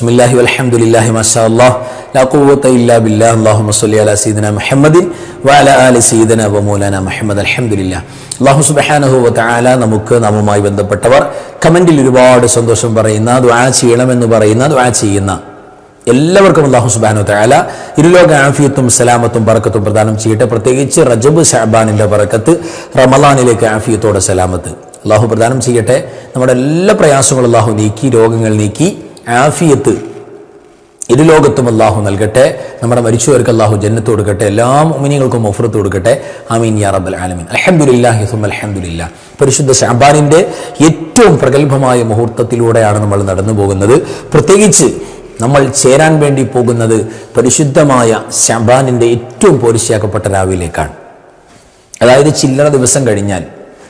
ബിസ്മില്ലാഹി വൽഹംദുലില്ലാഹി മാഷാ വ മുഹമ്മദ്. നമുക്ക് നാമുമായി ബന്ധപ്പെട്ടവർ കമന്റിൽ ഒരുപാട് സന്തോഷം പറയുന്ന ദുആ ചെയ്യണമെന്ന് പറയുന്ന ദുആ ചെയ്യുന്ന എല്ലാവർക്കും അള്ളാഹു സുബാനു തയാല ഇരുലോക ആഫിയത്തും സലാമത്തും പറക്കത്തും പ്രദാനം ചെയ്യട്ടെ. പ്രത്യേകിച്ച് റജബ് ഷാബാനിന്റെ പറക്കത്ത് റമലാനിലേക്ക് ആഫിയത്തോടെ സലാമത്ത്. അള്ളാഹു പ്രദാനം ചെയ്യട്ടെ. നമ്മുടെ എല്ലാ പ്രയാസങ്ങളും അള്ളാഹു നീക്കി രോഗങ്ങൾ നീക്കി ആഫിയത്ത്. ഇരു ലോകത്തും അള്ളാഹു നൽകട്ടെ നമ്മുടെ മരിച്ചവർക്ക് അള്ളാഹു ജന്നത്ത് കൊടുക്കട്ടെ എല്ലാ മുമിനികൾക്കും ഒഫറത്ത് കൊടുക്കട്ടെ. അമീൻ യാ റബ്ബൽ ആലമീൻ. അൽഹംദുലില്ലാഹി സുമ്മ അൽഹംദുലില്ലാ. പരിശുദ്ധ ഷാബാനിന്റെ ഏറ്റവും പ്രഗത്ഭമായ മുഹൂർത്തത്തിലൂടെയാണ് നമ്മൾ നടന്നു പോകുന്നത്. പ്രത്യേകിച്ച് നമ്മൾ ചേരാൻ വേണ്ടി പോകുന്നത് പരിശുദ്ധമായ ഷബാനിന്റെ ഏറ്റവും പോരിശയാക്കപ്പെട്ട രാവിലേക്കാണ്. അതായത് ചില്ലറ ദിവസം കഴിഞ്ഞാൽ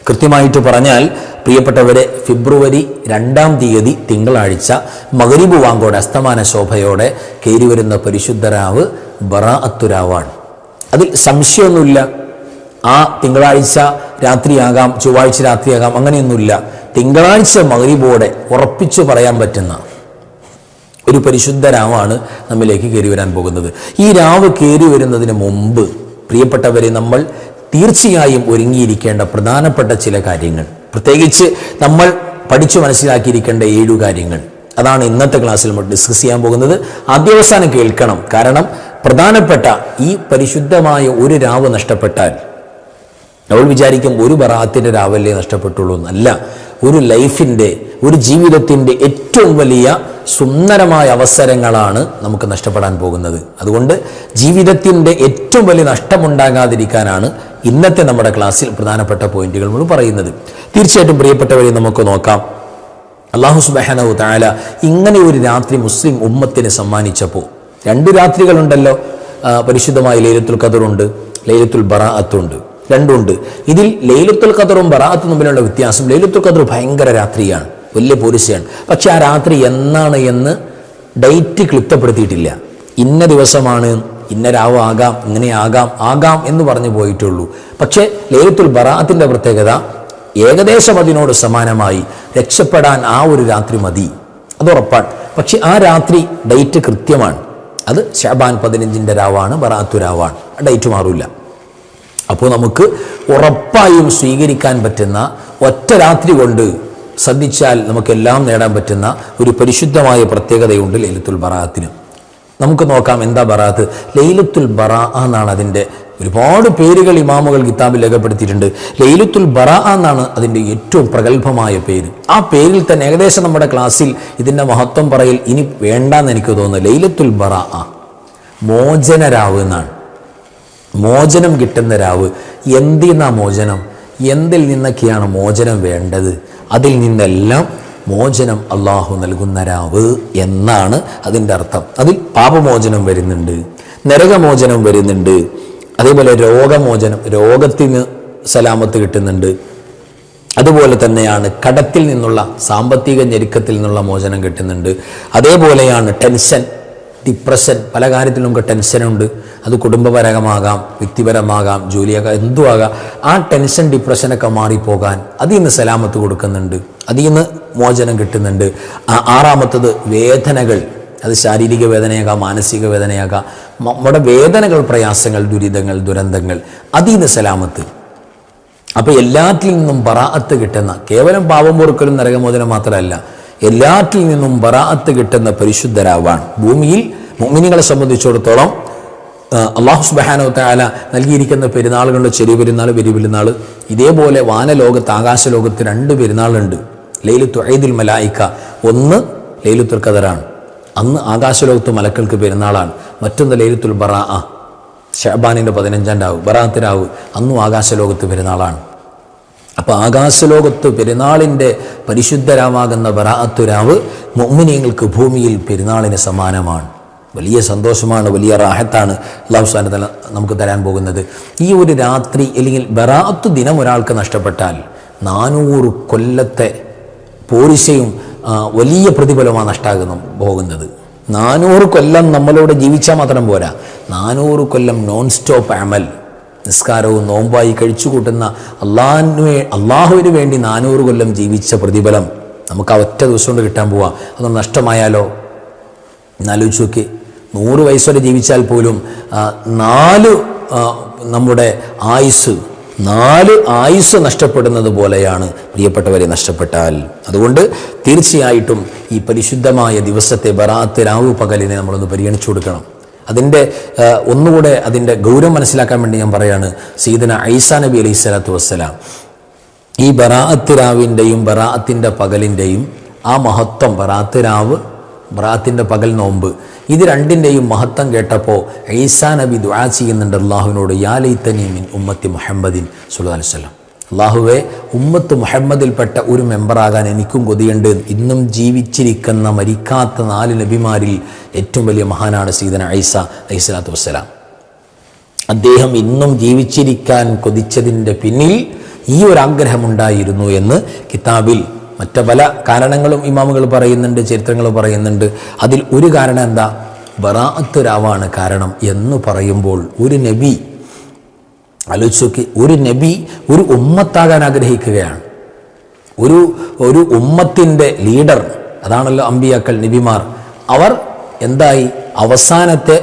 കൃത്യമായിട്ട് പറഞ്ഞാൽ പ്രിയപ്പെട്ടവരെ ഫെബ്രുവരി രണ്ടാം തീയതി തിങ്കളാഴ്ച മകരിബ് വാങ്കോടെ അസ്തമാന ശോഭയോടെ കയറി വരുന്ന പരിശുദ്ധരാവ് ബറാഅത്തുരാവാണ്. അതിൽ സംശയമൊന്നുമില്ല. ആ തിങ്കളാഴ്ച രാത്രിയാകാം ചൊവ്വാഴ്ച രാത്രിയാകാം അങ്ങനെയൊന്നുമില്ല. തിങ്കളാഴ്ച മകരിബോടെ ഉറപ്പിച്ചു പറയാൻ പറ്റുന്ന ഒരു പരിശുദ്ധ രാവാണ് നമ്മിലേക്ക് കയറി വരാൻ പോകുന്നത്. ഈ രാവ് കയറി വരുന്നതിന് മുമ്പ് പ്രിയപ്പെട്ടവരെ നമ്മൾ തീർച്ചയായും ഒരുങ്ങിയിരിക്കേണ്ട പ്രധാനപ്പെട്ട ചില കാര്യങ്ങൾ. പ്രത്യേകിച്ച് നമ്മൾ പഠിച്ചു മനസ്സിലാക്കിയിരിക്കേണ്ട ഏഴു കാര്യങ്ങൾ. അതാണ് ഇന്നത്തെ ക്ലാസ്സിൽ നമ്മൾ ഡിസ്കസ് ചെയ്യാൻ പോകുന്നത്. ആദ്യവസാനം കേൾക്കണം. കാരണം പ്രധാനപ്പെട്ട ഈ പരിശുദ്ധമായ ഒരു രാവ് നഷ്ടപ്പെട്ടാൽ നമ്മൾ വിചാരിക്കും ഒരു ബറാത്തിന്റെ രാവല്ലേ നഷ്ടപ്പെട്ടുള്ളൂ എന്നല്ല. ഒരു ലൈഫിന്റെ ഒരു ജീവിതത്തിന്റെ ഏറ്റവും വലിയ സുന്ദരമായ അവസരങ്ങളാണ് നമുക്ക് നഷ്ടപ്പെടാൻ പോകുന്നത്. അതുകൊണ്ട് ജീവിതത്തിന്റെ ഏറ്റവും വലിയ നഷ്ടമുണ്ടാകാതിരിക്കാനാണ് ഇന്നത്തെ നമ്മുടെ ക്ലാസ്സിൽ പ്രധാനപ്പെട്ട പോയിന്റുകൾ നമ്മൾ പറയുന്നത്. തീർച്ചയായിട്ടും പ്രിയപ്പെട്ടവരെ നമുക്ക് നോക്കാം. അള്ളാഹു സുബാനവു താല ഇങ്ങനെ ഒരു രാത്രി മുസ്ലിം ഉമ്മത്തിന് സമ്മാനിച്ചപ്പോൾ രണ്ട് രാത്രികളുണ്ടല്ലോ. പരിശുദ്ധമായ ലൈലത്തുൽ ഖദറുണ്ട് ലൈലത്തുൽ ബറാഅത്തുണ്ട്. രണ്ടുണ്ട്. ഇതിൽ ലൈലത്തുൽ ഖദറും ബറാഅത്തും തമ്മിലുള്ള വ്യത്യാസം ലൈലത്തുൽ ഖദർ ഭയങ്കര രാത്രിയാണ് വലിയ പോലീസയാണ്. പക്ഷെ ആ രാത്രി എന്നാണ് എന്ന് ഡേറ്റ് ക്ലിപ്തപ്പെടുത്തിയിട്ടില്ല. ഇന്ന ദിവസമാണ് ഇന്ന ആകാം ഇങ്ങനെ ആകാം ആകാം എന്ന് പറഞ്ഞു പോയിട്ടുള്ളൂ. പക്ഷേ ലൈലത്തുൽ ബറാത്തിന്റെ പ്രത്യേകത ഏകദേശം അതിനോട് സമാനമായി രക്ഷപ്പെടാൻ ആ ഒരു രാത്രി മതി. അത് ഉറപ്പാണ്. പക്ഷെ ആ രാത്രി ഡേറ്റ് കൃത്യമാണ്. അത് ഷാബാൻ പതിനഞ്ചിന്റെ രാവാണ് ബറാത്തു രാവാണ്. ഡേറ്റ് മാറില്ല അപ്പോൾ നമുക്ക് ഉറപ്പായും സ്വീകരിക്കാൻ പറ്റുന്ന ഒറ്റ രാത്രി കൊണ്ട് ശ്രദ്ധിച്ചാൽ നമുക്കെല്ലാം നേടാൻ പറ്റുന്ന ഒരു പരിശുദ്ധമായ പ്രത്യേകതയുണ്ട് ലലിത്തുൽ ബറാത്തിന് നമുക്ക് നോക്കാം എന്താ ബറാത്ത്. ലൈലത്തുൽ ബറ എന്നാണ് അതിന്റെ ഒരുപാട് പേരുകൾ ഇമാമുകൾ കിതാബിൽ രേഖപ്പെടുത്തിയിട്ടുണ്ട്. ലൈലത്തുൽ ബറ എന്നാണ് അതിന്റെ ഏറ്റവും പ്രഗത്ഭമായ പേര്. ആ പേരിൽ തന്നെ ഏകദേശം നമ്മുടെ ക്ലാസ്സിൽ ഇതിന്റെ മഹത്വം പറയൽ ഇനി വേണ്ടെന്ന് എനിക്ക് തോന്നുന്നു. ലൈലത്തുൽ ബറ. മോചനരാവ് എന്നാണ്. മോചനം കിട്ടുന്ന രാവ്. എന്തിനാ മോചനം? എന്തിൽ നിന്നൊക്കെയാണ് മോചനം വേണ്ടത്? അതിൽ നിന്നെല്ലാം മോചനം അള്ളാഹു നൽകുന്ന രാവ് എന്നാണ് അതിന്റെ അർത്ഥം. അതിൽ പാപമോചനം വരുന്നുണ്ട് നരകമോചനം വരുന്നുണ്ട് അതേപോലെ രോഗമോചനം രോഗത്തിന് സലാമത്ത് കിട്ടുന്നുണ്ട്. അതുപോലെ തന്നെയാണ് കടത്തിൽ നിന്നുള്ള സാമ്പത്തിക ഞെരുക്കത്തിൽ നിന്നുള്ള മോചനം കിട്ടുന്നുണ്ട്. അതേപോലെയാണ് ടെൻഷൻ. ഡിപ്രഷൻ പല കാര്യത്തിലും നമുക്ക് ടെൻഷനുണ്ട്. അത് കുടുംബപരമാകാം വ്യക്തിപരമാകാം ജോലിയാകാം എന്തു ആകാം ആ ടെൻഷൻ ഡിപ്രഷനൊക്കെ മാറിപ്പോകാൻ അതിൽ നിന്ന് സലാമത്ത് കൊടുക്കുന്നുണ്ട്. അതിൽ നിന്ന് മോചനം കിട്ടുന്നുണ്ട്. ആറാമത്തത് വേദനകൾ. അത് ശാരീരിക വേദനയാകാം മാനസിക വേദനയാകാം. നമ്മുടെ വേദനകൾ പ്രയാസങ്ങൾ ദുരിതങ്ങൾ ദുരന്തങ്ങൾ അതിൽ നിന്ന് സലാമത്ത്. അപ്പോൾ എല്ലാറ്റിൽ നിന്നും ബറാഅത്ത് കിട്ടുന്ന കേവലം പാപം പൊറുക്കലും നരകമോചനം മാത്രമല്ല എല്ലാറ്റിൽ നിന്നും ബറാഅത്ത് കിട്ടുന്ന പരിശുദ്ധരാവാണ് ഭൂമിയിൽ മുമിനികളെ സംബന്ധിച്ചിടത്തോളം അള്ളാഹു സുബാനോ താല നൽകിയിരിക്കുന്ന പെരുന്നാളുകളുടെ ചെറിയ പെരുന്നാൾ വലിയ പെരുന്നാൾ ഇതേപോലെ വാനലോകത്ത് ആകാശലോകത്ത് രണ്ട് പെരുന്നാളുണ്ട്. ലൈലു ഐദുൽ മലായിക്ക. ഒന്ന് ലൈലുത്തുൽ ഖദറാണ്. അന്ന് ആകാശലോകത്ത് മലക്കൾക്ക് പെരുന്നാളാണ്. മറ്റൊന്ന് ലൈലത്തുൽ ബറാ ഷഹബാനിന്റെ പതിനഞ്ചാം രാവ് ബറാത്തിരാവ് അന്നും ആകാശലോകത്ത് പെരുന്നാളാണ്. അപ്പോൾ ആകാശലോകത്ത് പെരുന്നാളിന്റെ പരിശുദ്ധരാമാകുന്ന വറാത്തുരാവ് മൊമിനിയങ്ങൾക്ക് ഭൂമിയിൽ പെരുന്നാളിന് സമാനമാണ് വലിയ സന്തോഷമാണ് വലിയ റാഹത്താണ് അള്ളാഹു തല നമുക്ക് തരാൻ പോകുന്നത്. ഈ ഒരു രാത്രി അല്ലെങ്കിൽ ബറാഅത്ത് ദിനം ഒരാൾക്ക് നഷ്ടപ്പെട്ടാൽ നാനൂറ് കൊല്ലത്തെ പോരിശയും വലിയ പ്രതിഫലമാണ് നഷ്ടാകുന്ന പോകുന്നത്. നാനൂറ് കൊല്ലം നമ്മളോട് ജീവിച്ചാൽ മാത്രം പോരാ. നാനൂറ് കൊല്ലം നോൺ സ്റ്റോപ്പ് അമൽ. നിസ്കാരവും നോമ്പായി കഴിച്ചു കൂട്ടുന്ന അള്ളാഹുവേ അള്ളാഹുവിന് വേണ്ടി നാനൂറ് കൊല്ലം ജീവിച്ച പ്രതിഫലം നമുക്ക് ആ ഒറ്റ ദിവസം കൊണ്ട് കിട്ടാൻ പോവാ. അത് നഷ്ടമായാലോ? എന്നാലോചിച്ച് നോക്കി. നൂറ് വയസ്സ് വരെ ജീവിച്ചാൽ പോലും നാല് നമ്മുടെ ആയുസ് നാല് ആയുസ് നഷ്ടപ്പെടുന്നത് പോലെയാണ് പ്രിയപ്പെട്ടവരെ നഷ്ടപ്പെട്ടാൽ. അതുകൊണ്ട് തീർച്ചയായിട്ടും ഈ പരിശുദ്ധമായ ദിവസത്തെ ബറാത്ത് രാവു പകലിനെ നമ്മളൊന്ന് പരിഗണിച്ചു കൊടുക്കണം. അതിന്റെ ഒന്നുകൂടെ അതിന്റെ ഗൗരവം മനസ്സിലാക്കാൻ വേണ്ടി ഞാൻ പറയാണ് സീദന ഐസാ നബി അലൈഹി സ്വലാത്തു വസ്സലാം. ഈ ബറാഅത്ത് രാവിന്റെയും ബറാഅത്തിന്റെ പകലിന്റെയും ആ മഹത്വം ബറാത്ത് രാവ് ബറാത്തിന്റെ പകൽ നോമ്പ് ഇത് രണ്ടിന്റെയും മഹത്വം കേട്ടപ്പോൾ ഐസാ നബി ദുആ ചെയ്യുന്നുണ്ട് അള്ളാഹുവിനോട് യാ ലൈത്തനി മിൻ ഉമ്മത്തി മുഹമ്മദിൻ സുല്ലാ വല്ലം അള്ളാഹുവെ ഉമ്മത്ത് മുഹമ്മദിൽപ്പെട്ട ഒരു മെമ്പറാകാൻ എനിക്കും കൊതിയുണ്ട്. ഇന്നും ജീവിച്ചിരിക്കുന്ന മരിക്കാത്ത നാല് നബിമാരിൽ ഏറ്റവും വലിയ മഹാനാണ് സീതന ഐസ ഐസലാത്തു വസ്സലാം. അദ്ദേഹം ഇന്നും ജീവിച്ചിരിക്കാൻ കൊതിച്ചതിന്റെ പിന്നിൽ ഈ ഒരു ആഗ്രഹമുണ്ടായിരുന്നു എന്ന് കിതാബിൽ മറ്റു പല കാരണങ്ങളും ഇമാമുകൾ പറയുന്നുണ്ട് ചരിത്രങ്ങൾ പറയുന്നുണ്ട്. അതിൽ ഒരു കാരണം എന്താ? ബറാഅത്ത് രാവാണ് കാരണം എന്ന് പറയുമ്പോൾ ഒരു നബി ആലോചിച്ച് നോക്കി. ഒരു നബി ഒരു ഉമ്മത്താകാൻ ആഗ്രഹിക്കുകയാണ്. ഒരു ഒരു ഉമ്മത്തിന്റെ ലീഡർ അതാണല്ലോ അമ്പിയാക്കൾ നബിമാർ അവർ എന്തായി? അവസാനത്തെ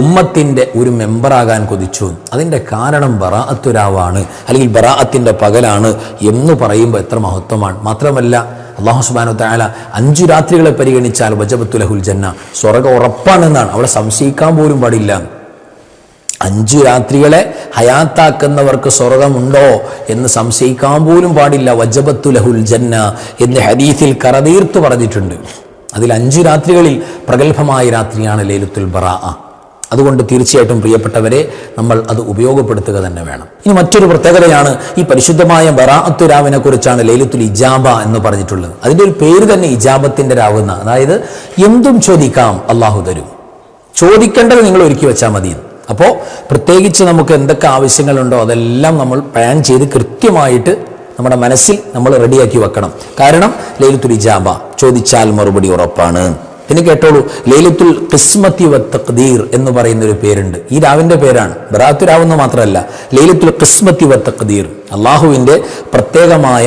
ഉമ്മത്തിന്റെ ഒരു മെമ്പറാകാൻ കൊതിച്ചു. അതിന്റെ കാരണം ബറാഅത്തുരാവാണ് അല്ലെങ്കിൽ ബറാഅത്തിന്റെ പകലാണ് എന്ന് പറയുമ്പോൾ എത്ര മഹത്വമാണ്. മാത്രമല്ല അള്ളാഹു സുബാനു താല അഞ്ചു രാത്രികളെ പരിഗണിച്ചാൽ വജബത്തുലഹുൽ ജന്ന സ്വർഗം ഉറപ്പാണെന്നാണ്. അവിടെ സംശയിക്കാൻ പോലും പാടില്ല. അഞ്ചു രാത്രികളെ ഹയാത്താക്കുന്നവർക്ക് സ്വർഗമുണ്ടോ എന്ന് സംശയിക്കാൻ പോലും പാടില്ല. വജബത്തു ലഹുൽ ജന്ന എന്ന് ഹദീസിൽ കറതീർത്ത് പറഞ്ഞിട്ടുണ്ട്. അതിൽ അഞ്ചു രാത്രികളിൽ പ്രഗത്ഭമായ രാത്രിയാണ് ലൈലത്തുൽ ബറാ. അതുകൊണ്ട് തീർച്ചയായിട്ടും പ്രിയപ്പെട്ടവരെ നമ്മൾ അത് ഉപയോഗപ്പെടുത്തുക തന്നെ വേണം. ഇനി മറ്റൊരു പ്രത്യേകതയാണ് ഈ പരിശുദ്ധമായ ബറാഅത്തു രാവിനെ കുറിച്ചാണ് ലൈലത്തുൽ ഇജാബ എന്ന് പറഞ്ഞിട്ടുള്ളത്. അതിന്റെ ഒരു പേര് തന്നെ ഇജാബത്തിന്റെ രാവുന്ന അതായത് എന്തും ചോദിക്കാം അള്ളാഹു തരും. ചോദിക്കേണ്ടത് നിങ്ങൾ ഒരുക്കി വെച്ചാൽ മതി അപ്പോൾ പ്രത്യേകിച്ച് നമുക്ക് എന്തൊക്കെ ആവശ്യങ്ങളുണ്ടോ അതെല്ലാം നമ്മൾ പ്ലാൻ ചെയ്ത് കൃത്യമായിട്ട് നമ്മുടെ മനസ്സിൽ നമ്മൾ റെഡിയാക്കി വെക്കണം. കാരണം ലൈലത്തുൽ ഇജാബ ചോദിച്ചാൽ മറുപടി ഉറപ്പാണ്. പിന്നെ കേട്ടോളൂ ലൈലത്തുൽ കിസ്മത്തി വത്തഖ്ദീർ എന്ന് പറയുന്ന ഒരു പേരുണ്ട്. ഈ രാവിന്റെ പേരാണ്. ബറാത്തു രാവെന്ന് മാത്രമല്ല ലൈലത്തുൽ കിസ്മത്തി വത്തഖ്ദീർ തഖ്ദീർ. അള്ളാഹുവിന്റെ പ്രത്യേകമായ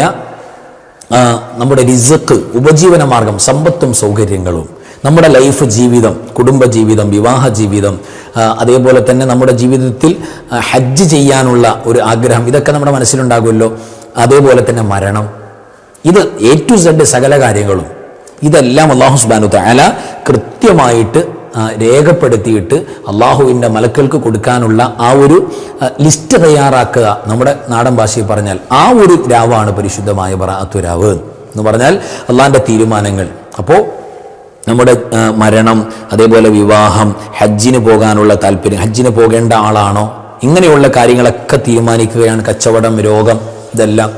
നമ്മുടെ റിസക്ക് ഉപജീവന മാർഗം സമ്പത്തും സൗകര്യങ്ങളും. നമ്മുടെ ലൈഫ് ജീവിതം കുടുംബ ജീവിതം വിവാഹ ജീവിതം അതേപോലെ തന്നെ നമ്മുടെ ജീവിതത്തിൽ ഹജ്ജ് ചെയ്യാനുള്ള ഒരു ആഗ്രഹം ഇതൊക്കെ നമ്മുടെ മനസ്സിലുണ്ടാകുമല്ലോ. അതേപോലെ തന്നെ മരണം. ഇത് എ ടു സെഡ് സകല കാര്യങ്ങളും ഇതെല്ലാം അള്ളാഹു സുബാനു താല കൃത്യമായിട്ട് രേഖപ്പെടുത്തിയിട്ട് അള്ളാഹുവിന്റെ മലക്കൾക്ക് കൊടുക്കാനുള്ള ആ ഒരു ലിസ്റ്റ് തയ്യാറാക്കുക. നമ്മുടെ നാടൻ ഭാഷയിൽ പറഞ്ഞാൽ ആ ഒരു രാവാണ് പരിശുദ്ധമായ ബറാത്തു രാവ് എന്ന് പറഞ്ഞാൽ അള്ളാഹിന്റെ തീരുമാനങ്ങൾ. അപ്പോൾ നമ്മുടെ മരണം അതേപോലെ വിവാഹം ഹജ്ജിന് പോകാനുള്ള താല്പര്യം ഹജ്ജിന് പോകേണ്ട ആളാണോ? ഇങ്ങനെയുള്ള കാര്യങ്ങളൊക്കെ തീരുമാനിക്കുകയാണ് കച്ചവടം രോഗം ഇതെല്ലാം.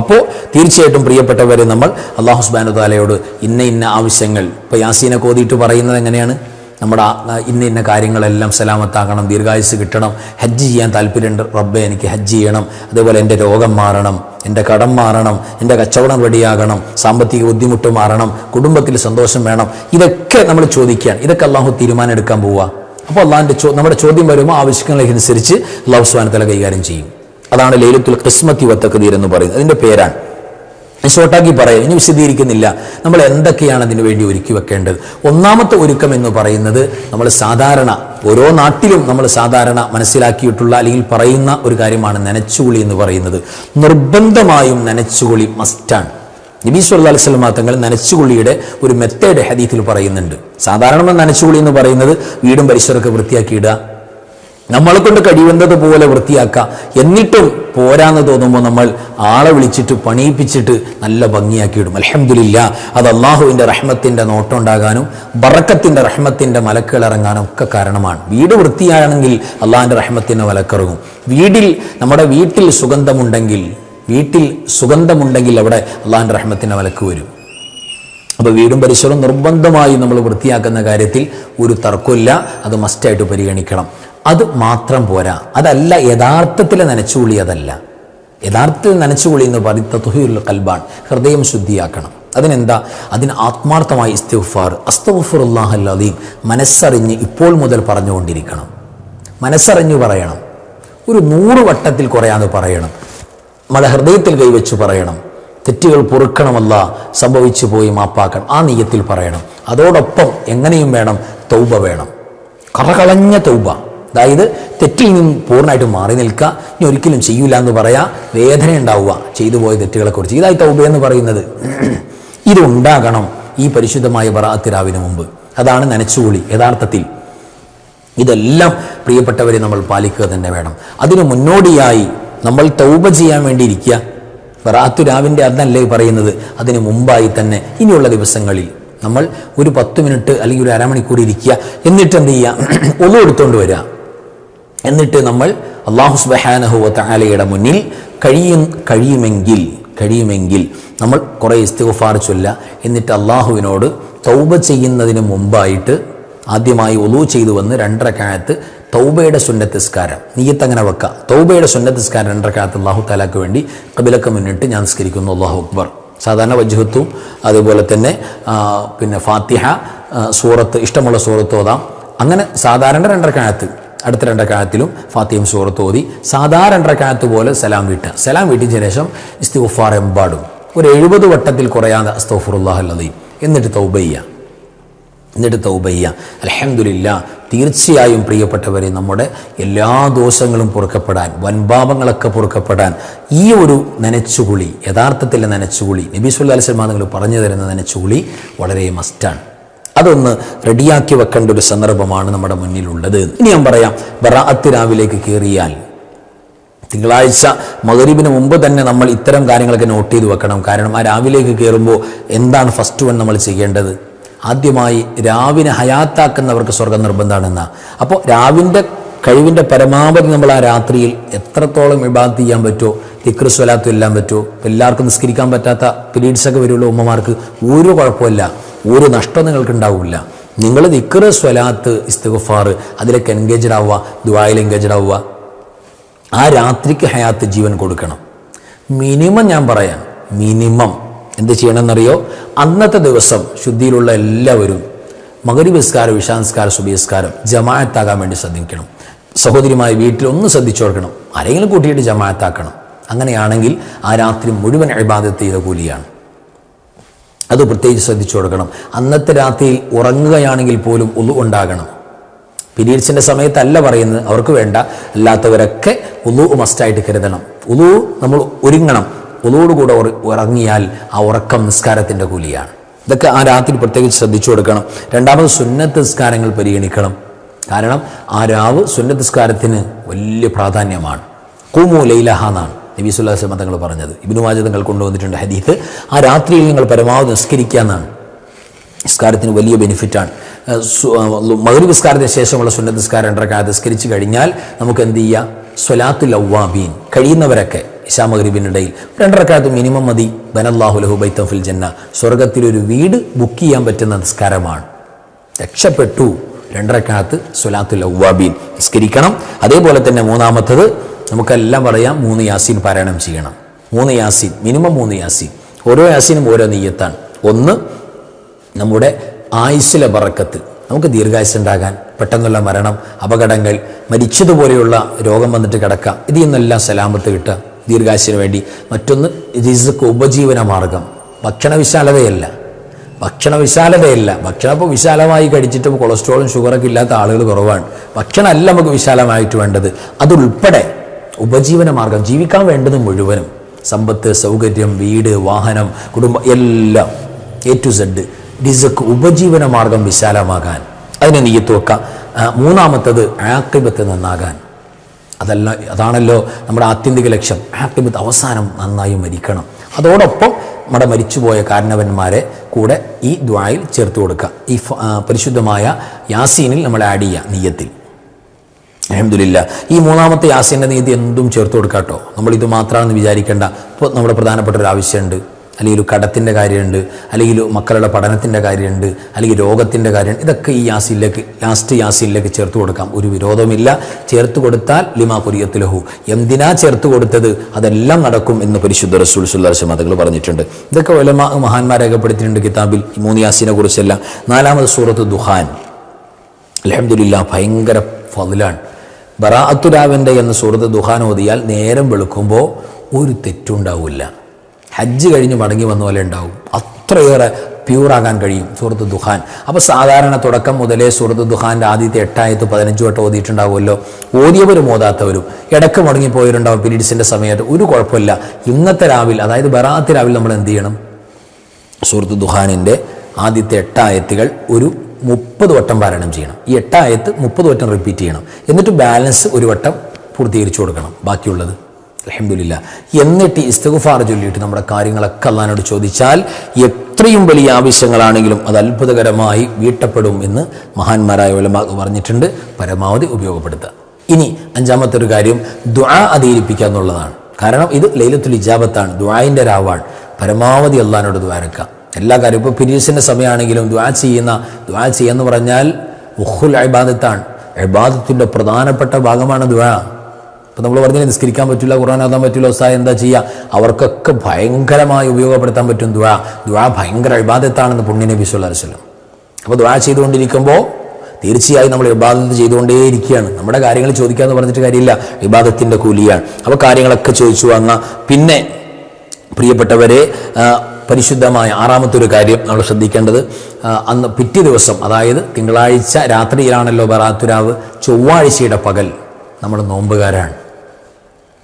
അപ്പോൾ തീർച്ചയായിട്ടും പ്രിയപ്പെട്ടവരെ നമ്മൾ അള്ളാഹു സുബാനു താലയോട് ഇന്ന ഇന്ന ആവശ്യങ്ങൾ ഇപ്പോൾ യാസീനെ കോതിയിട്ട് പറയുന്നത് എങ്ങനെയാണ്? നമ്മുടെ ഇന്ന ഇന്ന കാര്യങ്ങളെല്ലാം സലാമത്താക്കണം ദീർഘായുസ് കിട്ടണം ഹജ്ജ് ചെയ്യാൻ താല്പര്യമുണ്ട്. റബ്ബെ എനിക്ക് ഹജ്ജ് ചെയ്യണം. അതേപോലെ എന്റെ രോഗം മാറണം എന്റെ കടം മാറണം എന്റെ കച്ചവടം റെഡിയാകണം സാമ്പത്തിക ബുദ്ധിമുട്ട് മാറണം കുടുംബത്തിൽ സന്തോഷം വേണം. ഇതൊക്കെ നമ്മൾ ചോദിക്കുകയാണ്. ഇതൊക്കെ അള്ളാഹു തീരുമാനം എടുക്കാൻ പോവുക. അപ്പോൾ അള്ളാഹിന്റെ ചോ നമ്മുടെ ചോദ്യം വരുമ്പോൾ ആവശ്യങ്ങളനുസരിച്ച് അള്ളാഹു സ്വാനത്തല കൈകാര്യം ചെയ്യും. അതാണ് ലൈലത്തുൽ ക്രിസ്മത്തി വത്തക്കതീർ എന്ന് പറയുന്നത്. അതിന്റെ പേരാണ്. ഞാൻ ഷോർട്ടാക്കി പറയാം. ഇനി വിശദീകരിക്കുന്നില്ല. നമ്മൾ എന്തൊക്കെയാണ് അതിനു വേണ്ടി ഒരുക്കി വെക്കേണ്ടത്? ഒന്നാമത്തെ ഒരുക്കം എന്ന് പറയുന്നത് നമ്മൾ സാധാരണ ഓരോ നാട്ടിലും നമ്മൾ സാധാരണ മനസ്സിലാക്കിയിട്ടുള്ള അല്ലെങ്കിൽ പറയുന്ന ഒരു കാര്യമാണ് നനച്ചുകുളി എന്ന് പറയുന്നത്. നിർബന്ധമായും നനച്ചുകുളി മസ്റ്റാണ് നബി സുല്ലാ അലൈഹി വസല്ലം തങ്ങൾ നനച്ചുകുളിയുടെ ഒരു മെത്തേഡ് ഹദീഫിൽ പറയുന്നുണ്ട്. സാധാരണ നനച്ചുകുളി എന്ന് പറയുന്നത് വീടും പരിസരമൊക്കെ വൃത്തിയാക്കിയിടുക നമ്മളെ കൊണ്ട് കഴിയുന്നത് പോലെ വൃത്തിയാക്കുക. എന്നിട്ടും പോരാന്ന് തോന്നുമ്പോൾ നമ്മൾ ആളെ വിളിച്ചിട്ട് പണിയിപ്പിച്ചിട്ട് നല്ല ഭംഗിയാക്കിയിടും അലഹമില്ല അത് അള്ളാഹുവിന്റെ റഹ്മത്തിന്റെ നോട്ടം ഉണ്ടാകാനും ബറക്കത്തിന്റെ റഹ്മത്തിന്റെ മലക്കുകൾ ഒക്കെ കാരണമാണ്. വീട് വൃത്തിയാണെങ്കിൽ അള്ളാഹിന്റെ റഹ്മത്തിന്റെ മലക്കിറങ്ങും വീടിൽ നമ്മുടെ വീട്ടിൽ സുഗന്ധമുണ്ടെങ്കിൽ വീട്ടിൽ സുഗന്ധമുണ്ടെങ്കിൽ അവിടെ അള്ളാഹിന്റെ റഹ്മത്തിന്റെ മലക്ക് വരും. അപ്പോൾ വീടും പരിസരവും നിർബന്ധമായി നമ്മൾ വൃത്തിയാക്കുന്ന കാര്യത്തിൽ ഒരു തർക്കമില്ല. അത് മസ്റ്റായിട്ട് പരിഗണിക്കണം. അത് മാത്രം പോരാ. അതല്ല യഥാർത്ഥത്തിൽ നനച്ചുകുളി അതല്ല യഥാർത്ഥത്തിൽ നനച്ചുകുളി എന്ന് പറയുന്നത് തുഹിയുള്ള കൽബാൻ ഹൃദയം ശുദ്ധിയാക്കണം. അതിനെന്താ? അതിന് ആത്മാർത്ഥമായി ഇസ്തിഫാർ അസ്തഫുറുല്ലാഹല്ലീം മനസ്സറിഞ്ഞ് ഇപ്പോൾ മുതൽ പറഞ്ഞുകൊണ്ടിരിക്കണം. മനസ്സറിഞ്ഞു പറയണം. ഒരു നൂറ് വട്ടത്തിൽ കുറയാതെ പറയണം. നമ്മളെ ഹൃദയത്തിൽ കൈവച്ച് പറയണം. തെറ്റുകൾ പൊറുക്കണമല്ല. സംഭവിച്ചു പോയി മാപ്പാക്കണം. ആ നീയത്തിൽ പറയണം. അതോടൊപ്പം എങ്ങനെയും വേണം തൗബ വേണം. കറകളഞ്ഞ തൗബ. അതായത് തെറ്റിൽ നിന്നും പൂർണമായിട്ട് മാറി നിൽക്കുക. ഇനി ഒരിക്കലും ചെയ്യൂല എന്ന് പറയാ. വേദന ഉണ്ടാവുക. ചെയ്തു പോയ തെറ്റുകളെക്കുറിച്ച്. ഇതായി തൗബ എന്ന് പറയുന്നത്. ഇതുണ്ടാകണം ഈ പരിശുദ്ധമായ ബറാത്തിരാവിന് മുമ്പ്. അതാണ് നനച്ചുകൂളി യഥാർത്ഥത്തിൽ. ഇതെല്ലാം പ്രിയപ്പെട്ടവരെ നമ്മൾ പാലിക്കുക തന്നെ വേണം. അതിനു മുന്നോടിയായി നമ്മൾ തൗബ ചെയ്യാൻ വേണ്ടിയിരിക്കുക ബറാത്തുരാവിന്റെ അതല്ലേ പറയുന്നത്. അതിന് മുമ്പായി തന്നെ ഇനിയുള്ള ദിവസങ്ങളിൽ നമ്മൾ ഒരു പത്ത് മിനിറ്റ് അല്ലെങ്കിൽ ഒരു അരമണിക്കൂർ ഇരിക്കുക. എന്നിട്ട് എന്ത് ചെയ്യുക? ഒന്നും എടുത്തുകൊണ്ട് വരിക. എന്നിട്ട് നമ്മൾ അള്ളാഹു സുബഹാനഹുവ താലയുടെ മുന്നിൽ കഴിയും കഴിയുമെങ്കിൽ കഴിയുമെങ്കിൽ നമ്മൾ കുറേ ഇസ്തിഗുഫാർ ചൊല്ല. എന്നിട്ട് അള്ളാഹുവിനോട് തൗബ ചെയ്യുന്നതിന് മുമ്പായിട്ട് ആദ്യമായി ഒലു ചെയ്തു വന്ന് രണ്ടരക്കാലത്ത് തൗബയുടെ സുന്നത്തിസ്കാരം. നീയത്ത് അങ്ങനെ വെക്കുക തൗബയുടെ സുന്നത്തിസ്കാരം രണ്ടരക്കാലത്ത് അള്ളാഹു താലാക്ക് വേണ്ടി കബിലക്ക് മുന്നിട്ട് ഞാൻ നിസ്കരിക്കുന്നു. അള്ളാഹു അക്ബർ. സാധാരണ വജ്ഹത്തും അതുപോലെ തന്നെ പിന്നെ ഫാത്തിഹ സൂറത്ത് ഇഷ്ടമുള്ള സൂറത്ത് ഓതാം. അങ്ങനെ സാധാരണ രണ്ടരക്കാലത്ത് അടുത്ത രണ്ടക്കാലത്തിലും ഫാത്തിയം സൂറത്ത് ഓതി സാധാരണ രണ്ടക്കാലത്ത് പോലെ സലാം വീട്ടുക. സലാം വീട്ടിന് ശേഷം ഇസ്തിഗുഫാർ എമ്പാടും ഒരു എഴുപത് വട്ടത്തിൽ കുറയാതെ അസ്തഫുറുല്ലാഹല്ലതയും എന്നിട്ട് തൗബയ്യ എന്നിട്ട് തൗബയ്യ അലഹമില്ല തീർച്ചയായും പ്രിയപ്പെട്ടവരെ നമ്മുടെ എല്ലാ ദോഷങ്ങളും പൊറുക്കപ്പെടാൻ വൻപാപങ്ങളൊക്കെ പൊറുക്കപ്പെടാൻ ഈ ഒരു നനച്ചുകുളി യഥാർത്ഥത്തിലെ നനച്ചുകുളി നബി സുല്ലാ അലിസ്ലാം നിങ്ങൾ പറഞ്ഞു തരുന്ന നനച്ചുകുളി വളരെ മസ്റ്റാണ് അതൊന്ന് റെഡിയാക്കി വെക്കേണ്ട ഒരു സന്ദർഭമാണ് നമ്മുടെ മുന്നിലുള്ളത്. ഇനി ഞാൻ പറയാം ബറാഅത്ത് രാവിലേക്ക് കയറിയാൽ തിങ്കളാഴ്ച മകരീബിന് മുമ്പ് തന്നെ നമ്മൾ ഇത്തരം കാര്യങ്ങളൊക്കെ നോട്ട് ചെയ്ത് വെക്കണം. കാരണം ആ രാവിലേക്ക് കയറുമ്പോൾ എന്താണ് ഫസ്റ്റ് വൺ നമ്മൾ ചെയ്യേണ്ടത്? ആദ്യമായി രാവിനെ ഹയാത്താക്കുന്നവർക്ക് സ്വർഗം നിർബന്ധമാണെന്ന. അപ്പോൾ രാവിന്റെ കഴിവിന്റെ പരമാവധി നമ്മൾ ആ രാത്രിയിൽ എത്രത്തോളം ഇബാദത്ത് ചെയ്യാൻ പറ്റുമോ തിക്ര സ്വലാത്ത് എല്ലാം പറ്റുമോ എല്ലാവർക്കും നിസ്കരിക്കാൻ പറ്റാത്ത പീരീഡ്സൊക്കെ വരുള്ള ഉമ്മമാർക്ക് ഒരു കുഴപ്പമില്ല. ഒരു നഷ്ടം നിങ്ങൾക്ക് ഉണ്ടാവില്ല നിങ്ങൾ നിക്കറ് സ്വലാത്ത് ഇസ്തഗഫാർ അതിലേക്ക് എൻഗേജഡ് ആവുക ദുബായിൽ എൻഗേജഡ് ആവുക. ആ രാത്രിക്ക് ഹയാത്ത് ജീവൻ കൊടുക്കണം. മിനിമം ഞാൻ പറയാം മിനിമം. എന്ത് ചെയ്യണമെന്നറിയോ? അന്നത്തെ ദിവസം ശുദ്ധിയിലുള്ള എല്ലാവരും മകരി വിസ്കാരം വിഷാംസ്കാരം സുബിസ്കാരം ജമായത്താകാൻ വേണ്ടി ശ്രദ്ധിക്കണം. സഹോദരിമായി വീട്ടിൽ ഒന്ന് ശ്രദ്ധിച്ചു കൊടുക്കണം. ആരെങ്കിലും കൂട്ടിയിട്ട് ജമായത്താക്കണം അങ്ങനെയാണെങ്കിൽ ആ രാത്രി മുഴുവൻ അഴിബാദത്ത് ചെയ്ത കൂലിയാണ്. അത് പ്രത്യേകിച്ച് ശ്രദ്ധിച്ചു കൊടുക്കണം. അന്നത്തെ രാത്രിയിൽ ഉറങ്ങുകയാണെങ്കിൽ പോലും ഒന്നു ഉണ്ടാകണം. പീരീഡ്സിന്റെ സമയത്തല്ല പറയുന്നത്. അവർക്ക് വേണ്ട. അല്ലാത്തവരൊക്കെ ഉലു മസ്റ്റായിട്ട് കരുതണം. ഉലു നമ്മൾ ഒരുങ്ങണം. ഉലുവോടുകൂടെ ഉറ- ഉറങ്ങിയാൽ ആ ഉറക്കം നിസ്കാരത്തിന്റെ കൂലിയാണ്. ഇതൊക്കെ ആ രാത്രി പ്രത്യേകിച്ച് ശ്രദ്ധിച്ചു കൊടുക്കണം. രണ്ടാമത് സുന്നത്ത് നിസ്കാരങ്ങൾ പരിഗണിക്കണം. കാരണം ആ രാവ് സുന്നത്ത് നിസ്കാരത്തിന് വലിയ പ്രാധാന്യമാണ്. കൂമു ലൈലഹ എന്നാണ്. നബി സുല്ലാസ് തങ്ങൾ പറഞ്ഞത്. ഇബിനു തങ്ങൾ കൊണ്ടുവന്നിട്ടുണ്ട് ഹദീത്ത് ആ രാത്രിയിൽ നിങ്ങൾ പരമാവധി നിസ്കരിക്കുക എന്നാണ്. നിസ്കാരത്തിന് വലിയ ബെനിഫിറ്റാണ് മകരി നിസ്കാരത്തിന് ശേഷമുള്ള സുന്നത്ത് നിസ്കാരം രണ്ടരക്കാലത്ത് നിസ്കരിച്ചു കഴിഞ്ഞാൽ നമുക്ക് എന്ത് ചെയ്യാം? സ്വലാത്തു ലവ്വാബീൻ കഴിയുന്നവരൊക്കെ ഇഷാ മഗ്രിബിനിടയിൽ രണ്ടരക്കാലത്ത് മിനിമം മതി. ബനല്ലാഹു ലഹു ബൈത്തഫുൽ ഫിൽ ജന്ന. സ്വർഗത്തിലൊരു വീട് ബുക്ക് ചെയ്യാൻ പറ്റുന്ന നിസ്കാരമാണ്. രക്ഷപ്പെട്ടു. രണ്ടരക്കാലത്ത് സ്വലാത്തു ലൗവാബീൻ നിസ്കരിക്കണം. അതേപോലെ തന്നെ മൂന്നാമത്തത് നമുക്കെല്ലാം പറയാം മൂന്ന് യാസീൻ പാരായണം ചെയ്യണം. മൂന്ന് യാസീൻ മിനിമം മൂന്ന് യാസീൻ. ഓരോ യാസീനും ഓരോ നെയ്യത്താണ്. ഒന്ന് നമ്മുടെ ആയുസ്സിലെ പറക്കത്ത് നമുക്ക് ദീർഘായുസ് ഉണ്ടാകാൻ പെട്ടെന്നുള്ള മരണം അപകടങ്ങൾ മരിച്ചതുപോലെയുള്ള രോഗം വന്നിട്ട് കിടക്കാം. ഇതിൽ നിന്നെല്ലാം സലാമത്ത് കിട്ടുക. ദീർഘായുസിന് വേണ്ടി മറ്റൊന്ന് റിസ്ക് ഉപജീവന മാർഗം. ഭക്ഷണ വിശാലതയല്ല ഭക്ഷണ വിശാലതയല്ല ഭക്ഷണം ഇപ്പോൾ വിശാലമായി കഴിച്ചിട്ട് കൊളസ്ട്രോളും ഷുഗറൊക്കെ ഇല്ലാത്ത ആളുകൾ കുറവാണ്. ഭക്ഷണമല്ല നമുക്ക് വിശാലമായിട്ട് വേണ്ടത്. അതുൾപ്പെടെ ഉപജീവന മാർഗം ജീവിക്കാൻ വേണ്ടത് മുഴുവനും സമ്പത്ത് സൗകര്യം വീട് വാഹനം കുടുംബം എല്ലാം എ ടു സെഡ് ഡിസക്ക് ഉപജീവന മാർഗം വിശാലമാകാൻ. അതിനെ നീയത്ത് വെക്കാം. മൂന്നാമത്തത് ആക്കിബത്ത് നന്നാകാൻ. അതല്ല അതാണല്ലോ നമ്മുടെ ആത്യന്തിക ലക്ഷ്യം. ആക്കിബത്ത് അവസാനം നന്നായി മരിക്കണം. അതോടൊപ്പം നമ്മുടെ മരിച്ചുപോയ കാരണവന്മാരെ കൂടെ ഈ ദ്വായിൽ ചേർത്ത് കൊടുക്കുക. ഈ പരിശുദ്ധമായ യാസീനിൽ നമ്മൾ ആഡ് ചെയ്യുക നീയത്തിൽ അഹമ്മദില്ല ഈ മൂന്നാമത്തെ യാസീന്റെ നീതി എന്തും ചേർത്ത് കൊടുക്കാട്ടോ. നമ്മൾ ഇത് മാത്രമാണെന്ന് വിചാരിക്കേണ്ട. ഇപ്പോൾ നമ്മുടെ പ്രധാനപ്പെട്ട ഒരു ആവശ്യമുണ്ട്. അല്ലെങ്കിൽ കടത്തിന്റെ കാര്യമുണ്ട് അല്ലെങ്കിൽ മക്കളുടെ പഠനത്തിന്റെ കാര്യമുണ്ട് അല്ലെങ്കിൽ രോഗത്തിന്റെ കാര്യം ഇതൊക്കെ ഈ യാസിലേക്ക് ലാസ്റ്റ് യാസിലേക്ക് ചേർത്ത് കൊടുക്കാം. ഒരു വിരോധമില്ല ചേർത്ത് കൊടുത്താൽ ലിമാ പുരിയത്തിലഹു എന്തിനാ ചേർത്ത് കൊടുത്തത്? അതെല്ലാം നടക്കും എന്ന് പരിശുദ്ധ റസൂൽ സുല്ലാസ് മതകൾ പറഞ്ഞിട്ടുണ്ട്. ഇതൊക്കെ വലമ മഹാന്മാർ രേഖപ്പെടുത്തിയിട്ടുണ്ട് കിതാബിൽ മൂന്ന് യാസിനെ കുറിച്ചെല്ലാം. നാലാമത് സൂറത്ത് ദുഹാൻ. അലഹമില്ല ഭയങ്കര ഫതിലാണ്. ബറാഅത്തുരാവിന്റെ എന്ന സൂറത്ത് ദുഹാൻ ഓതിയാൽ നേരം വെളുക്കുമ്പോൾ ഒരു തെറ്റുണ്ടാവില്ല. ഹജ്ജ് കഴിഞ്ഞ് മടങ്ങി വന്ന പോലെ ഉണ്ടാവും. അത്രയേറെ പ്യൂറാകാൻ കഴിയും സുഹൃത്ത് ദുഹാൻ. അപ്പോൾ സാധാരണ തുടക്കം മുതലേ സുഹൃത്ത് ദുഹാന്റെ ആദ്യത്തെ എട്ടായത്ത് പതിനഞ്ച് വട്ടം ഓതിയിട്ടുണ്ടാവുമല്ലോ. ഓതിയവരും ഓതാത്തവരും ഇടയ്ക്ക് മുടങ്ങിപ്പോയവരുണ്ടാവും പീരീഡ്സിന്റെ സമയത്ത്. ഒരു കുഴപ്പമില്ല. ഇന്നത്തെ രാവിലെ അതായത് ബറാത്ത് രാവിലെ നമ്മൾ എന്ത് ചെയ്യണം? സുഹൃത്ത് ദുഹാനിന്റെ ആദ്യത്തെ എട്ടായത്തുകൾ ഒരു മുപ്പത് വട്ടം പാരായണം ചെയ്യണം. ഈ എട്ടായത്ത് മുപ്പത് വട്ടം റിപ്പീറ്റ് ചെയ്യണം. എന്നിട്ട് ബാലൻസ് ഒരു വട്ടം പൂർത്തീകരിച്ചു കൊടുക്കണം. ബാക്കിയുള്ളത് അലഹമില്ല എന്നിട്ട് ഇസ്തഗുഫാർ ചൊല്ലിയിട്ട് നമ്മുടെ കാര്യങ്ങളൊക്കെ അള്ളഹാനോട് ചോദിച്ചാൽ എത്രയും വലിയ ആവശ്യങ്ങളാണെങ്കിലും അത് അത്ഭുതകരമായി വീട്ടപ്പെടും എന്ന് മഹാന്മാരായ ഉലമാ പറഞ്ഞിട്ടുണ്ട്. പരമാവധി ഉപയോഗപ്പെടുത്തുക. ഇനി അഞ്ചാമത്തെ ഒരു കാര്യം ദ്വാ അധീരിപ്പിക്കുക എന്നുള്ളതാണ്. കാരണം ഇത് ലൈലത്തുൽ ഇജാബത്താണ്. ദ്വായിന്റെ രാവാണ് പരമാവധി അള്ളഹാനോട് ദ്വാരക്കുക എല്ലാ കാര്യവും ഇപ്പോൾ പിരീസിന്റെ സമയമാണെങ്കിലും ദ്വാ ചെയ്യുന്ന ദ്വാ ചെയ്യുന്ന പറഞ്ഞാൽ ഉഹുൽ അബാദത്താണ് അബാദത്തിന്റെ പ്രധാനപ്പെട്ട ഭാഗമാണ് ദ്വാ ഇപ്പം നമ്മൾ പറഞ്ഞാൽ നിസ്കരിക്കാൻ പറ്റില്ല ഖുർആൻ ആകാൻ പറ്റില്ല ഉസ്താദ് എന്താ ചെയ്യുക അവർക്കൊക്കെ ഭയങ്കരമായി ഉപയോഗപ്പെടുത്താൻ പറ്റും ദ്വാ ദ്വാ ഭയങ്കര അഴിബാധത്താണെന്ന് പുണ്യ നബി സുല്ലാ അപ്പോൾ ദ്വാ ചെയ്തുകൊണ്ടിരിക്കുമ്പോൾ തീർച്ചയായും നമ്മൾ ഇബാദത്ത് ചെയ്തുകൊണ്ടേയിരിക്കുകയാണ്. നമ്മുടെ കാര്യങ്ങൾ ചോദിക്കാന്ന് പറഞ്ഞിട്ട് കാര്യമില്ല. ഇബാദത്തിന്റെ കൂലിയാണ്. അപ്പോൾ കാര്യങ്ങളൊക്കെ ചോദിച്ചു വാങ്ങാം പിന്നെ പ്രിയപ്പെട്ടവരെ പരിശുദ്ധമായ ആറാമത്തെ ഒരു കാര്യം നമ്മൾ ശ്രദ്ധിക്കേണ്ടത്. അന്ന് പിറ്റേ ദിവസം അതായത് തിങ്കളാഴ്ച രാത്രിയിലാണല്ലോ ബറാത്തുരാവ് ചൊവ്വാഴ്ചയുടെ പകൽ. നമ്മൾ നോമ്പുകാരാണ്.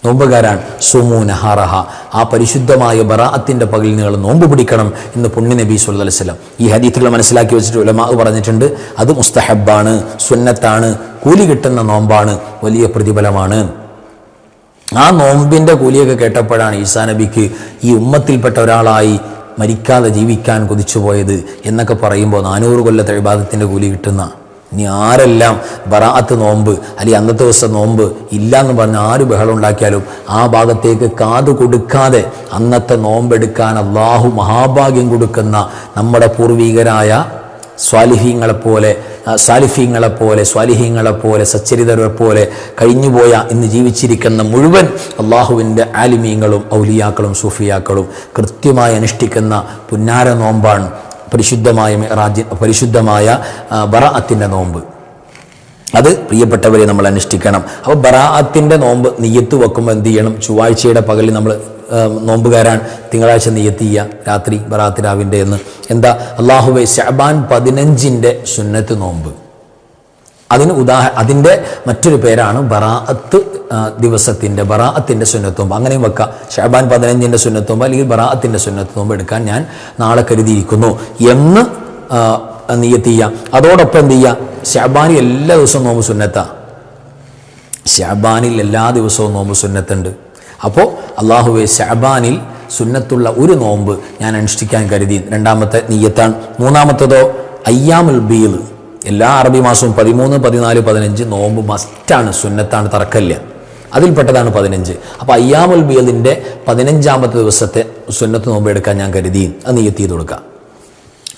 നോമ്പുകാരാൻ സുമൂന നഹാറഹ ആ പരിശുദ്ധമായ ബറാഅത്തിന്റെ പകൽ നിങ്ങൾ നോമ്പ് പിടിക്കണം എന്ന് പുണ്യ നബി സല്ലല്ലാഹു അലൈഹി ഈ ഹദീത്തുകൾ മനസ്സിലാക്കി വെച്ചിട്ട് ഉലമാ പറഞ്ഞിട്ടുണ്ട്. അത് മുസ്തഹബാണ് സുന്നത്താണ് കൂലി കിട്ടുന്ന നോമ്പാണ് വലിയ പ്രതിഫലമാണ്. ആ നോമ്പിന്റെ കൂലിയൊക്കെ കേട്ടപ്പോഴാണ് ഈസാ നബിക്ക് ഈ ഉമ്മത്തിൽപ്പെട്ട ഒരാളായി മരിക്കാതെ ജീവിക്കാൻ കൊതിച്ചു കൊതിച്ചുപോയത് എന്നൊക്കെ പറയുമ്പോൾ നാനൂറ് കൊല്ലത്തെ വിവാദത്തിന്റെ കൂലി കിട്ടുന്ന ഇനി ആരെല്ലാം ബറാഅത്ത് നോമ്പ് അല്ലെങ്കിൽ അന്നത്തെ ദിവസം നോമ്പ് ഇല്ല എന്ന് പറഞ്ഞ് ആര് ബഹളം ഉണ്ടാക്കിയാലും ആ ഭാഗത്തേക്ക് കാത് കൊടുക്കാതെ അന്നത്തെ നോമ്പെടുക്കാൻ അള്ളാഹു മഹാഭാഗ്യം കൊടുക്കുന്ന നമ്മുടെ പൂർവീകരായ സ്വാലിഹീങ്ങളെപ്പോലെ സാലിഫീങ്ങളെപ്പോലെ സ്വാലിഹീങ്ങളെപ്പോലെ സച്ചരിതരെ പോലെ കഴിഞ്ഞുപോയ ഇന്ന് ജീവിച്ചിരിക്കുന്ന മുഴുവൻ അള്ളാഹുവിന്റെ ആലിമീങ്ങളും ഔലിയാക്കളും സൂഫിയാക്കളും കൃത്യമായി അനുഷ്ഠിക്കുന്ന പുന്നാര നോമ്പാണ് പരിശുദ്ധമായ മിറാജ് പരിശുദ്ധമായ ബറാഅത്തിന്റെ നോമ്പ്. അത് പ്രിയപ്പെട്ടവരെ നമ്മൾ അനുഷ്ഠിക്കണം. അപ്പോൾ ബറാഅത്തിന്റെ നോമ്പ് നെയ്യത്ത് വെക്കുമ്പോൾ എന്ത് ചെയ്യണം? ചൊവ്വാഴ്ചയുടെ പകലിൽ നമ്മൾ നോമ്പുകാരാണ്. തിങ്കളാഴ്ച നെയ്യത്ത് ചെയ്യുക. രാത്രി ബറാത്തിരാവിന്റെ എന്ന്. എന്താ? അള്ളാഹുബെ ഷാബാൻ പതിനഞ്ചിന്റെ സുന്നത്ത് നോമ്പ്. അതിന് ഉദാഹ അതിന്റെ മറ്റൊരു പേരാണ് ബറാഅത്ത് ദിവസത്തിന്റെ ബറാഅത്തിന്റെ സുന്നത്തോമ്പ് അങ്ങനെയും വെക്കാം. ഷാബാൻ പതിനഞ്ചിന്റെ സുന്നത്തോമ്പ് അല്ലെങ്കിൽ ബറാഅത്തിന്റെ സുന്നത്തുമ്പ് എടുക്കാൻ ഞാൻ നാളെ കരുതിയിരിക്കുന്നു. എന്ന് നീയത്ത് ചെയ്യാം. അതോടൊപ്പം എന്ത് ചെയ്യുക ഷാബാനിൽ എല്ലാ ദിവസവും നോമ്പ് സുന്നത്താ. ഷാബാനിൽ എല്ലാ ദിവസവും നോമ്പ് സുന്നത്തുണ്ട്. അപ്പോൾ അള്ളാഹുവെ ഷാബാനിൽ സുന്നത്തുള്ള ഒരു നോമ്പ് ഞാൻ അനുഷ്ഠിക്കാൻ കരുതി. രണ്ടാമത്തെ നീയത്താണ്. മൂന്നാമത്തതോ അയ്യാമുൽ ബീൽ എല്ലാ അറബി മാസവും പതിമൂന്ന് പതിനാല് പതിനഞ്ച് നോമ്പ് മസ്റ്റാണ് സുന്നത്താണ് തറക്കല്ല. അതിൽപ്പെട്ടതാണ് പതിനഞ്ച്. അപ്പോൾ അയ്യാമുൽ ബിയലിന്റെ പതിനഞ്ചാമത്തെ ദിവസത്തെ സുന്നത്ത് നോമ്പ് എടുക്കാൻ ഞാൻ കരുതി. അത് നീയത്ത് ചെയ്ത് കൊടുക്കാം.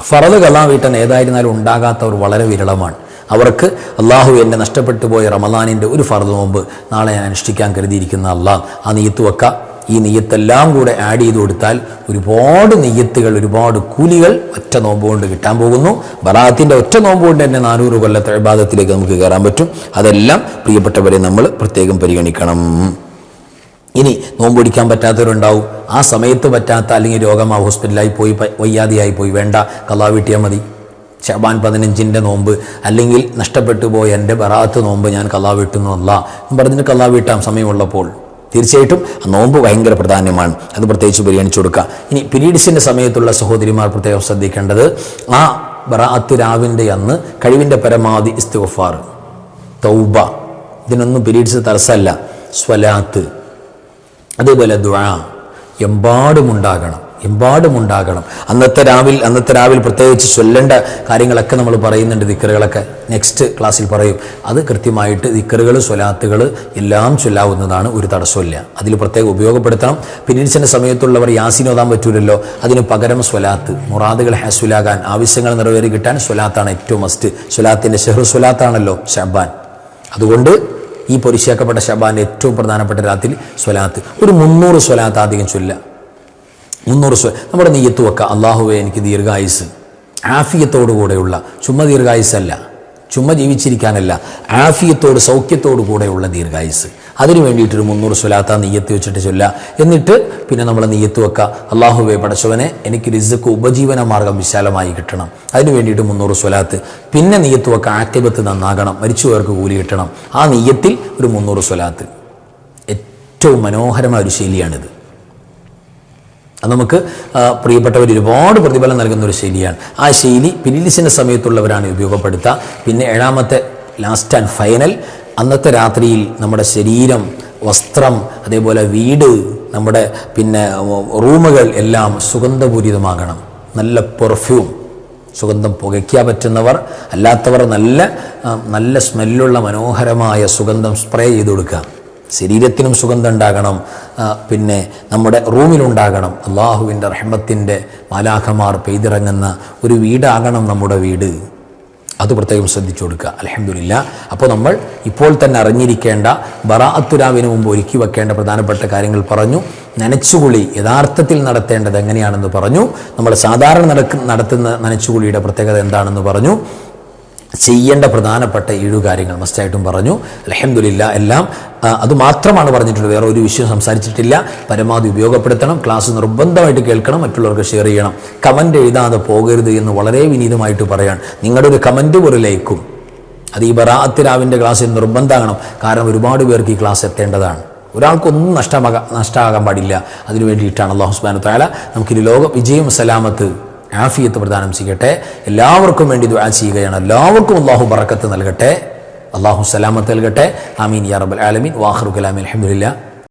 ഫറദ് കലാം വീട്ടൻ ഏതായിരുന്നാലും ഉണ്ടാകാത്തവർ വളരെ വിരളമാണ്. അവർക്ക് അള്ളാഹു എന്നെ നഷ്ടപ്പെട്ടു പോയ റമദാനിന്റെ ഒരു ഫറദ് നോമ്പ് നാളെ ഞാൻ അനുഷ്ഠിക്കാൻ കരുതിയിരിക്കുന്ന അള്ളാഹ്. ആ നീയത്ത് വെക്ക. ഈ നെയ്യത്തെല്ലാം കൂടെ ആഡ് ചെയ്ത് കൊടുത്താൽ ഒരുപാട് നെയ്യത്തുകൾ ഒരുപാട് കൂലികൾ ഒറ്റ നോമ്പ് കൊണ്ട് കിട്ടാൻ പോകുന്നു. ബറാത്തിന്റെ ഒറ്റ നോമ്പ് കൊണ്ട് തന്നെ നാനൂറ് കൊല്ലത്തെ വിഭാഗത്തിലേക്ക് നമുക്ക് കയറാൻ പറ്റും. അതെല്ലാം പ്രിയപ്പെട്ടവരെ നമ്മൾ പ്രത്യേകം പരിഗണിക്കണം. ഇനി നോമ്പ് പിടിക്കാൻ പറ്റാത്തവരുണ്ടാവും. ആ സമയത്ത് പറ്റാത്ത അല്ലെങ്കിൽ രോഗം ആ ഹോസ്പിറ്റലായി പോയി വയ്യാതെയായി പോയി. വേണ്ട കലാ വീട്ടിയാൽ മതി. ഷബാൻ പതിനഞ്ചിന്റെ നോമ്പ് അല്ലെങ്കിൽ നഷ്ടപ്പെട്ടു പോയ എന്റെ ബറാത്ത് നോമ്പ് ഞാൻ കലാ വീട്ടുന്നതല്ല. പറഞ്ഞിട്ട് കലാ വീട്ടാം സമയമുള്ളപ്പോൾ. തീർച്ചയായിട്ടും നോമ്പ് ഭയങ്കര പ്രധാനമാണ് അത് പ്രത്യേകിച്ച് പരിഗണിച്ചു കൊടുക്കുക. ഇനി പീരീഡ്സിന്റെ സമയത്തുള്ള സഹോദരിമാർ പ്രത്യേകം ശ്രദ്ധിക്കേണ്ടത് ആ ബറാത്ത് രാവിന്റെ അന്ന് കഴിവിന്റെ പരമാവധി ഇസ്തിഗഫാർ തൗബ. ഇതിനൊന്നും പീരീഡ്സ് തടസ്സമല്ല. സ്വലാത്ത് അതേപോലെ ദ്വാ എമ്പാടുമുണ്ടാകണം എമ്പാടുമുണ്ടാകണം. അന്നത്തെ രാവിൽ അന്നത്തെ രാവിൽ പ്രത്യേകിച്ച് ചൊല്ലേണ്ട കാര്യങ്ങളൊക്കെ നമ്മൾ പറയുന്നുണ്ട് ദിക്കറുകളൊക്കെ. നെക്സ്റ്റ് ക്ലാസ്സിൽ പറയും അത് കൃത്യമായിട്ട് ദിക്കറുകൾ സ്വലാത്തുകൾ എല്ലാം ചൊല്ലാവുന്നതാണ് ഒരു തടസ്സമില്ല. അതിൽ പ്രത്യേകം ഉപയോഗപ്പെടുത്തണം. പിന്നീട് സമയത്തുള്ളവർ യാസിൻ ഓതാൻ പറ്റൂലല്ലോ. അതിന് പകരം സ്വലാത്ത്. മുറാദുകൾ ഹാസുലാകാൻ ആവശ്യങ്ങൾ നിറവേറി കിട്ടാൻ സ്വലാത്താണ് ഏറ്റവും മസ്റ്റ് സ്വലാത്തിന്റെ ഷെഹ്റു സ്വലാത്താണല്ലോ ഷബാൻ അതുകൊണ്ട് ഈ പൊരിശാക്കപ്പെട്ട ഷബാന്റെ ഏറ്റവും പ്രധാനപ്പെട്ട രാത്രി സ്വലാത്ത്. ഒരു മുന്നൂറ് സ്വലാത്ത് അധികം ചൊല്ല മുന്നൂറ് സ്വ നമ്മുടെ നെയ്യത്ത് വെക്കുക അള്ളാഹുവെ എനിക്ക് ദീർഘായുസ്. ആഫിയത്തോടു കൂടെയുള്ള ചുമ്മാ ദീർഘായുസല്ല. ചുമ്മാ ജീവിച്ചിരിക്കാനല്ല. ആഫിയത്തോട് സൗഖ്യത്തോടു കൂടെയുള്ള ദീർഘായുസ്. അതിന് വേണ്ടിയിട്ടൊരു മുന്നൂറ് സ്വലാത്ത നെയ്യത്ത് വെച്ചിട്ട് ചൊല്ല. എന്നിട്ട് പിന്നെ നമ്മൾ നെയ്യത്ത് വെക്കുക അള്ളാഹുവെ പടച്ചവനെ എനിക്ക് റിസക്ക് ഉപജീവന മാർഗം വിശാലമായി കിട്ടണം. അതിന് വേണ്ടിയിട്ട് മുന്നൂറ് സ്വലാത്ത്. പിന്നെ നെയ്യത്ത് വെക്കുക ആക്തിപത്ത് നന്നാകണം. മരിച്ചുപോയവർക്ക് കൂലി കിട്ടണം. ആ നെയ്യത്തിൽ ഒരു മുന്നൂറ് സ്വലാത്ത്. ഏറ്റവും മനോഹരമായ ഒരു ശൈലിയാണിത്. അത് നമുക്ക് പ്രിയപ്പെട്ടവർ ഒരുപാട് പ്രതിഫലം നൽകുന്ന ഒരു ശൈലിയാണ്. ആ ശൈലി പിരിലിസിന്റെ സമയത്തുള്ളവരാണ് ഉപയോഗപ്പെടുത്തുക. പിന്നെ ഏഴാമത്തെ ലാസ്റ്റ് ആൻഡ് ഫൈനൽ അന്നത്തെ രാത്രിയിൽ നമ്മുടെ ശരീരം വസ്ത്രം അതേപോലെ വീട് നമ്മുടെ പിന്നെ റൂമുകൾ എല്ലാം സുഗന്ധപൂരിതമാകണം. നല്ല പെർഫ്യൂം സുഗന്ധം പുകയ്ക്കാൻ പറ്റുന്നവർ അല്ലാത്തവർ നല്ല നല്ല സ്മെല്ലുള്ള മനോഹരമായ സുഗന്ധം സ്പ്രേ ചെയ്ത് കൊടുക്കുക. ശരീരത്തിനും സുഗന്ധം ഉണ്ടാകണം പിന്നെ നമ്മുടെ റൂമിലുണ്ടാകണം. അള്ളാഹുവിന്റെ റഹ്മത്തിന്റെ മാലാഖമാർ പെയ്തിറങ്ങുന്ന ഒരു വീടാകണം നമ്മുടെ വീട്. അത് പ്രത്യേകം ശ്രദ്ധിച്ചു കൊടുക്കുക. അലഹമില്ല അപ്പോൾ നമ്മൾ ഇപ്പോൾ തന്നെ അറിഞ്ഞിരിക്കേണ്ട ബറാഅത്തുരാവിന് മുമ്പ് ഒരുക്കി വെക്കേണ്ട പ്രധാനപ്പെട്ട കാര്യങ്ങൾ പറഞ്ഞു. നനച്ചുകുളി യഥാർത്ഥത്തിൽ നടത്തേണ്ടത് എങ്ങനെയാണെന്ന് പറഞ്ഞു. നമ്മൾ സാധാരണ നടക്കുന്ന നടത്തുന്ന നനച്ചുകുളിയുടെ പ്രത്യേകത എന്താണെന്ന് പറഞ്ഞു. ചെയ്യേണ്ട പ്രധാനപ്പെട്ട ഏഴു കാര്യങ്ങൾ മസ്റ്റായിട്ടും പറഞ്ഞു. അലഹമില്ല എല്ലാം അതുമാത്രമാണ് അത് മാത്രമാണ് പറഞ്ഞിട്ടുള്ളത്. വേറെ ഒരു വിഷയം സംസാരിച്ചിട്ടില്ല. പരമാവധി ഉപയോഗപ്പെടുത്തണം. ക്ലാസ് നിർബന്ധമായിട്ട് കേൾക്കണം. മറ്റുള്ളവർക്ക് ഷെയർ ചെയ്യണം. കമന്റ് എഴുതാതെ പോകരുത് എന്ന് വളരെ വിനീതമായിട്ട് പറയാണ്. നിങ്ങളുടെ ഒരു കമന്റ് ഒരു ലൈക്കും അത് ഈ ബറാത്തിരാവിന്റെ ക്ലാസ്സിൽ നിർബന്ധമാകണം. കാരണം ഒരുപാട് പേർക്ക് ഈ ക്ലാസ് എത്തേണ്ടതാണ്. ഒരാൾക്കൊന്നും നഷ്ടമാകാൻ നഷ്ടമാകാൻ പാടില്ല. അതിനു വേണ്ടിയിട്ടാണ് അള്ളാഹുസ്ബാൻ താല നമുക്കിനി ലോക വിജയം സലാമത്ത് ആഫിയത്ത് പ്രദാനം ചെയ്യട്ടെ. എല്ലാവർക്കും വേണ്ടി ദുആ ചെയ്യുകയാണ്. എല്ലാവർക്കും അള്ളാഹു ബറക്കത്ത് നൽകട്ടെ. അള്ളാഹു സലാമത്ത് നൽകട്ടെ. ആമീൻ യാ റബ്ബൽ ആലമീൻ. വാഹറു കലാമി അലഹമുല്ല